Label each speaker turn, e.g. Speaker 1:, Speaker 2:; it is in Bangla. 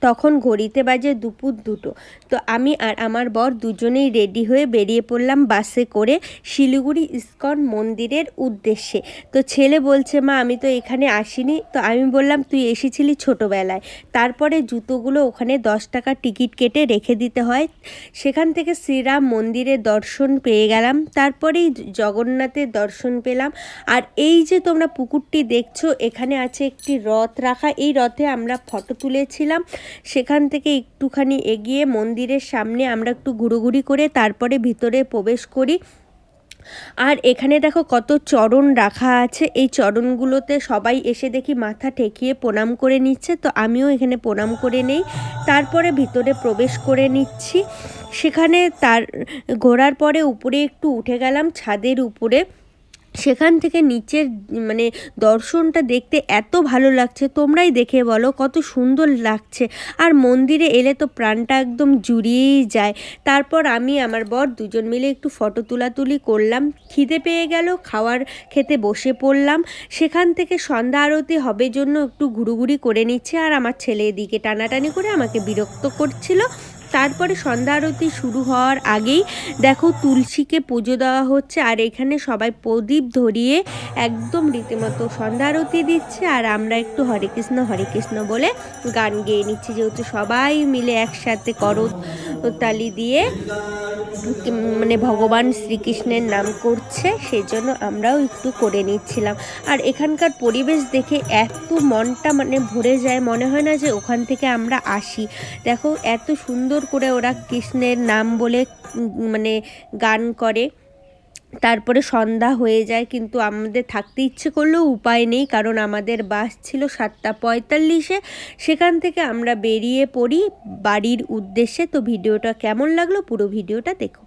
Speaker 1: তখন ঘড়িতে বাজে দুপুর দুটো। তো আমি আর আমার বর দুজনেই রেডি হয়ে বেরিয়ে পড়লাম বাসে করে শিলিগুড়ি ইস্কন মন্দিরের উদ্দেশ্যে। তো ছেলে বলছে, মা, আমি তো এখানে আসিনি। তো আমি বললাম, তুই এসেছিলি ছোটোবেলায়। তারপরে জুতোগুলো ওখানে দশ টাকা টিকিট কেটে রেখে দিতে হয়। সেখান থেকে শ্রীরাম মন্দিরের দর্শন পেয়ে গেলাম। তারপরেই জগন্নাথের দর্শন পেলাম। আর এই যে তোমরা পুকুরটি দেখছ, এখানে আছে একটি রথ রাখা। এই রথে আমরা ফটো তুলেছিলাম। সেখান থেকে একটুখানি এগিয়ে মন্দিরের সামনে আমরা একটু ঘুরোঘুরি করে তারপরে ভিতরে প্রবেশ করি। আর এখানে দেখো কত চরণ রাখা আছে। এই চরণগুলোতে সবাই এসে দেখি মাথা ঠেকিয়ে প্রণাম করে নিচ্ছে। তো আমিও এখানে প্রণাম করে নেই। তারপরে ভিতরে প্রবেশ করে নিচ্ছি। সেখানে তার ঘোরার পরে উপরে একটু উঠে গেলাম ছাদের উপরে। সেখান থেকে নিচের মানে দর্শনটা দেখতে এত ভালো লাগছে। তোমরাই দেখে বলো কত সুন্দর লাগছে। আর মন্দিরে এলে তো প্রাণটা একদম জুড়িয়েই যায়। তারপর আমি, আমার বর দুজন মিলে একটু ফটো তুলাতুলি করলাম। খিদে পেয়ে গেল, খাওয়ার খেতে বসে পড়লাম। সেখান থেকে সন্ধ্যা আরতি হবে জন্য একটু ঘুরুঘুরি করে নিচ্ছে। আর আমার ছেলে এদিকে টানাটানি করে আমাকে বিরক্ত করছিল। তারপরে সন্ধ্যা আরতি শুরু হওয়ার আগেই দেখো তুলসীকে পুজো দেওয়া হচ্ছে, আর এখানে সবাই প্রদীপ ধরিয়ে একদম রীতিমতো সন্ধ্যা আরতি দিচ্ছে, আর আমরা একটু হরে কৃষ্ণ হরে কৃষ্ণ বলে গান গেয়ে নিচ্ছি। যেহেতু সবাই মিলে একসাথে করতালি দিয়ে মানে ভগবান শ্রীকৃষ্ণের নাম করছে সেই জন্য আমরাও একটু করে নিচ্ছিলাম। আর এখানকার পরিবেশ দেখে এত মনটা মানে ভরে যায়, মনে হয় না যে ওখান থেকে আমরা আসি। দেখো এত সুন্দর করে ওরা কৃষ্ণের নাম বলে মানে গান করে। তারপরে সন্ধ্যা হয়ে যায়, কিন্তু আমাদের থাকতে ইচ্ছে করলেও উপায় নেই, কারণ আমাদের বাস ছিল সাতটা পঁয়তাল্লিশে। সেখান থেকে আমরা বেরিয়ে পড়ি বাড়ির উদ্দেশ্যে। তো ভিডিওটা কেমন লাগল পুরো ভিডিওটা দেখো